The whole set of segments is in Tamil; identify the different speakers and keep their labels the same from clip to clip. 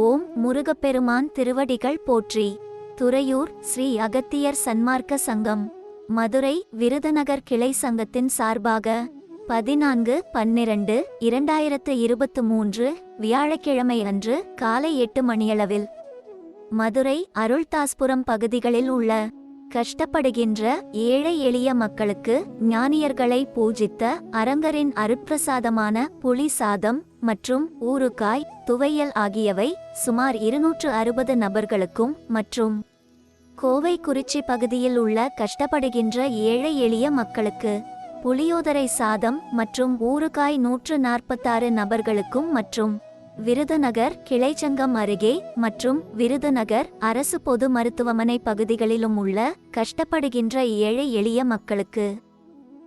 Speaker 1: ஓம் முருகப்பெருமான் திருவடிகள் போற்றி. துறையூர் ஸ்ரீ அகத்தியர் சன்மார்க்க சங்கம். மதுரை விருதுநகர் கிளை சங்கத்தின் சார்பாக பதினான்கு பன்னிரண்டு இரண்டாயிரத்து இருபத்து மூன்று வியாழக்கிழமை அன்று காலை எட்டு மணியளவில் மதுரை அருள்தாஸ்புரம் பகுதிகளில் உள்ள கஷ்டப்படுகின்ற ஏழை எளிய மக்களுக்கு ஞானியர்களை பூஜித்த அரங்கரின் அருட்பிரசாதமான புளி சாதம் மற்றும் ஊறுகாய் துவையல் ஆகியவை சுமார் இருநூற்று அறுபது நபர்களுக்கும் மற்றும் கோவை குறிச்சி பகுதியில் உள்ள கஷ்டப்படுகின்ற ஏழை எளிய மக்களுக்கு புளியோதரை சாதம் மற்றும் ஊறுகாய் நூற்று நாற்பத்தாறு நபர்களுக்கும் மற்றும் விருதுநகர் கிளைச்சங்கம் அருகே மற்றும் விருதுநகர் அரசு பொது மருத்துவமனை பகுதிகளிலும் உள்ள கஷ்டப்படுகின்ற ஏழை எளிய மக்களுக்கு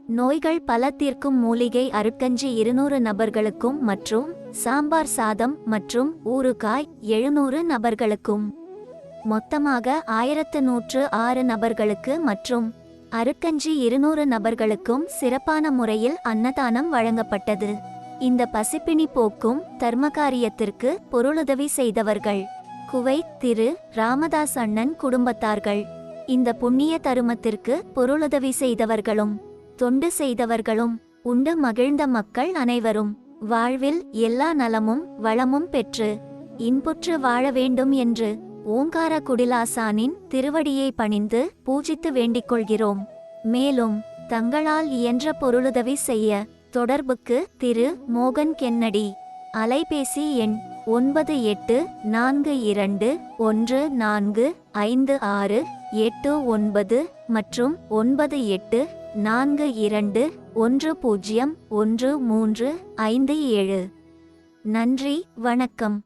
Speaker 1: நோய்கள் பல தீர்க்கும் மூலிகை அருட்கஞ்சி இருநூறு நபர்களுக்கும் மற்றும் சாம்பார் சாதம் மற்றும் ஊறுகாய் எழுநூறு நபர்களுக்கும். மொத்தமாக ஆயிரத்து நூற்று ஆறு நபர்களுக்கு மற்றும் அருட்கஞ்சி இருநூறு நபர்களுக்கும் சிறப்பான முறையில் அன்னதானம் வழங்கப்பட்டது. இந்த பசிப்பினி போக்கும் தர்மகாரியத்திற்கு பொருளுதவி செய்தவர்கள். குவைத் திரு ராமதாஸ் அண்ணன் குடும்பத்தார்கள். இந்த புண்ணிய தருமத்திற்கு பொருளுதவி செய்தவர்களும் தொண்டு செய்தவர்களும் உண்டு மகிழ்ந்த மக்கள் அனைவரும். வாழ்வில் எல்லா நலமும் வளமும் பெற்று இன்புற்று வாழ வேண்டும் என்று ஓங்கார குடிலாசானின் திருவடியை பணிந்து பூஜித்து வேண்டிக் கொள்கிறோம். மேலும் தங்களால் இயன்ற பொருளுதவி செய்ய தொடர்புக்கு திரு. மோகன் கென்னடி. அலைபேசி எண் ஒன்பது எட்டு நான்கு இரண்டு ஒன்று நான்கு ஐந்து ஆறு எட்டு ஒன்பது மற்றும் ஒன்பது எட்டு நான்கு இரண்டு ஒன்று பூஜ்ஜியம் ஒன்று மூன்று ஐந்து ஏழு. நன்றி வணக்கம்.